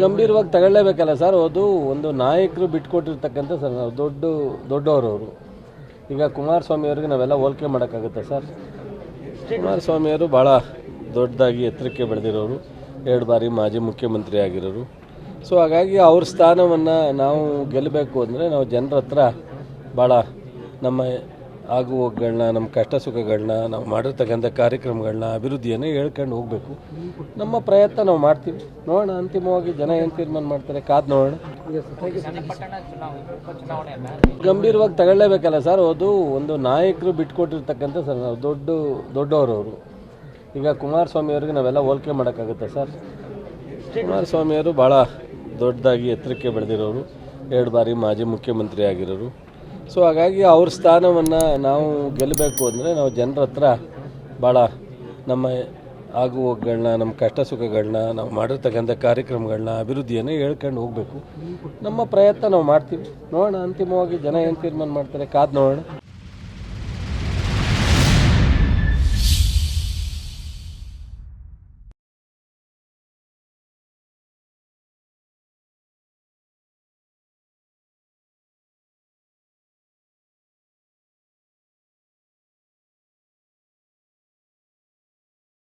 ಗಂಭೀರವಾಗಿ ತಗೊಳ್ಳೇಬೇಕಲ್ಲ ಸರ್ ಅದು ಒಂದು ನಾಯಕರು ಬಿಟ್ಕೊಟ್ಟಿರ್ತಕ್ಕಂಥ ಸರ್ ನಾವು ದೊಡ್ಡ ದೊಡ್ಡವರು ಅವರು ಈಗ ಕುಮಾರಸ್ವಾಮಿ ಅವರಿಗೆ ನಾವೆಲ್ಲ ಹೋಲಿಕೆ ಮಾಡೋಕ್ಕಾಗುತ್ತೆ ಸರ್? ಕುಮಾರಸ್ವಾಮಿಯವರು ಭಾಳ ದೊಡ್ಡದಾಗಿ ಎತ್ತರಕ್ಕೆ ಬೆಳೆದಿರೋರು ಎರಡು ಬಾರಿ ಮಾಜಿ ಮುಖ್ಯಮಂತ್ರಿ ಆಗಿರೋರು. ಸೊ ಹಾಗಾಗಿ ಅವ್ರ ಸ್ಥಾನವನ್ನು ನಾವು ಗೆಲ್ಲಬೇಕು ಅಂದರೆ ನಾವು ಜನರ ಹತ್ರ ಭಾಳ ನಮ್ಮ ಆಗು ಹೋಗುಗಳನ್ನ ನಮ್ಮ ಕಷ್ಟ ಸುಖಗಳನ್ನ ನಾವು ಮಾಡಿರ್ತಕ್ಕಂಥ ಕಾರ್ಯಕ್ರಮಗಳನ್ನ ಅಭಿವೃದ್ಧಿಯನ್ನು ಹೇಳ್ಕೊಂಡು ಹೋಗಬೇಕು. ನಮ್ಮ ಪ್ರಯತ್ನ ನಾವು ಮಾಡ್ತೀವಿ. ನೋಡೋಣ, ಅಂತಿಮವಾಗಿ ಜನ ಏನು ತೀರ್ಮಾನ ಮಾಡ್ತಾರೆ, ಕಾದು ನೋಡೋಣ. ಗಂಭೀರವಾಗಿ ತಗೊಳ್ಳೇಬೇಕಲ್ಲ ಸರ್, ಅದು ಒಂದು ನಾಯಕರು ಬಿಟ್ಕೊಟ್ಟಿರ್ತಕ್ಕಂಥ ಸರ್, ನಾವು ದೊಡ್ಡ ದೊಡ್ಡವರು ಅವರು ಈಗ ಕುಮಾರಸ್ವಾಮಿ ಅವರಿಗೆ ನಾವೆಲ್ಲ ಹೋಲಿಕೆ ಮಾಡೋಕ್ಕಾಗುತ್ತೆ ಸರ್? ಕುಮಾರಸ್ವಾಮಿಯವರು ಭಾಳ ದೊಡ್ಡದಾಗಿ ಎತ್ತರಕ್ಕೆ ಬೆಳೆದಿರೋರು. ಎರಡು ಬಾರಿ ಮಾಜಿ ಮುಖ್ಯಮಂತ್ರಿ ಆಗಿರೋರು. ಸೊ ಹಾಗಾಗಿ ಅವ್ರ ಸ್ಥಾನವನ್ನು ನಾವು ಗೆಲ್ಲಬೇಕು ಅಂದರೆ ನಾವು ಜನರ ಹತ್ರ ಭಾಳ ನಮ್ಮ ಆಗು ಹೋಗುಗಳನ್ನ ನಮ್ಮ ಕಷ್ಟ ಸುಖಗಳನ್ನ, ನಾವು ಮಾಡಿರ್ತಕ್ಕಂಥ ಕಾರ್ಯಕ್ರಮಗಳನ್ನ, ಅಭಿವೃದ್ಧಿಯನ್ನು ಹೇಳ್ಕೊಂಡು ಹೋಗಬೇಕು. ನಮ್ಮ ಪ್ರಯತ್ನ ನಾವು ಮಾಡ್ತೀವಿ. ನೋಡೋಣ, ಅಂತಿಮವಾಗಿ ಜನ ಏನು ತೀರ್ಮಾನ ಮಾಡ್ತಾರೆ? ಕಾದು ನೋಡೋಣ.